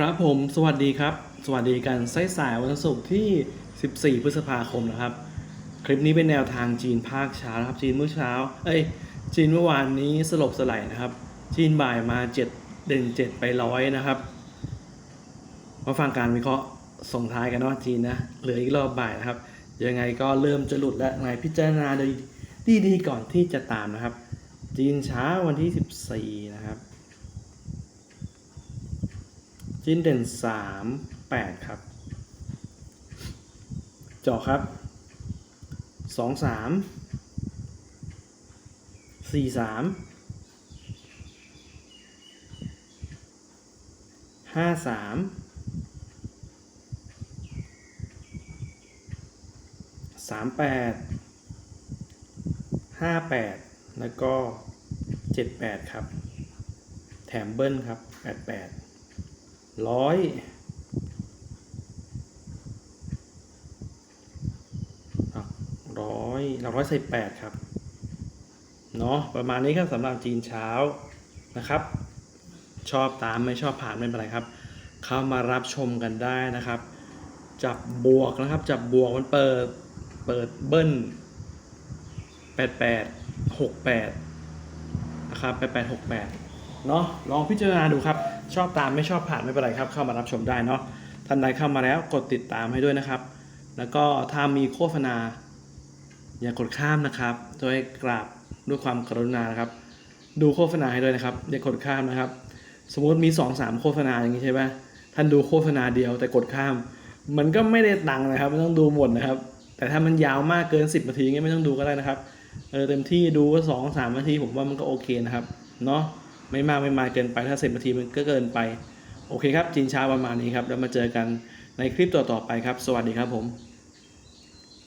ครับผมสวัสดีครับ สวัสดีกันสายสายวันศุกร์ที่ 14 พฤษภาคมนะครับ คลิปนี้เป็นแนวทางจีนภาคเช้านะครับ จีนเมื่อเช้า เอ้ย จีนเมื่อวานนี้สลบสลายนะครับ จีนบ่ายมา 7 เด่น 7 ไปร้อยนะครับ มาฟังการวิเคราะห์ส่งท้ายกันว่าจีนนะ เหลืออีกรอบบ่ายนะครับ ยังไงก็เริ่มจะหลุดและไงพิจารณาโดยดีๆก่อนที่จะตามนะครับ จีนเช้าวันที่ 14 นะครับ จีนเด่นสามแปดครับเจาะครับสองสามสี่สามห้าสามสามแปดห้าแปดแล้วก็เจ็ดแปดครับ แถมเบิ้ลครับแปดแปด ร้อยร้อยเราร้อยใส่แปดครับ เนาะประมาณนี้ครับสำหรับจีนเช้านะครับ ชอบตามไม่ชอบผ่านไม่เป็นไรครับ เข้ามารับชมกันได้นะครับ จับบวกนะครับ จับบวกมันเปิดเปิดเบิ้ลแปดแปดหกแปดนะครับแปดแปดหกแปดเนาะลองพิจารณาดูครับ ชอบตามไม่ชอบผ่านไม่เป็นไรครับ เข้ามารับชมได้เนาะท่านใดเข้ามาแล้วกดติดตามให้ด้วยนะครับ แล้วก็ถ้ามีโฆษณา อย่ากดข้ามนะครับโดยกราบด้วยความกรุณานะครับ ดูโฆษณาให้ด้วยนะครับ อย่ากดข้ามนะครับ สมมติมี2อสามโฆษณาอย่างนี้ใช่ไหมท่านดูโฆษณาเดียวแต่กดข้าม มันก็ไม่ได้ตังค์นะครับไม่ต้องดูหมดนะครับ แต่ถ้ามันยาวมากเกิน 10นาทีงี้ไม่ต้องดูก็ได้นะครับเออเต็มที่ดูก็สองสามนาทีผมว่ามันก็โอเคนะครับเนาะ ไม่มากไม่มากเกินไปถ้าเซ็นาทีมันก็เกินไป โอเคครับจีนเช้าประมาณนี้ครับ แล้วมาเจอกันในคลิปต่อๆไปครับ สวัสดีครับผม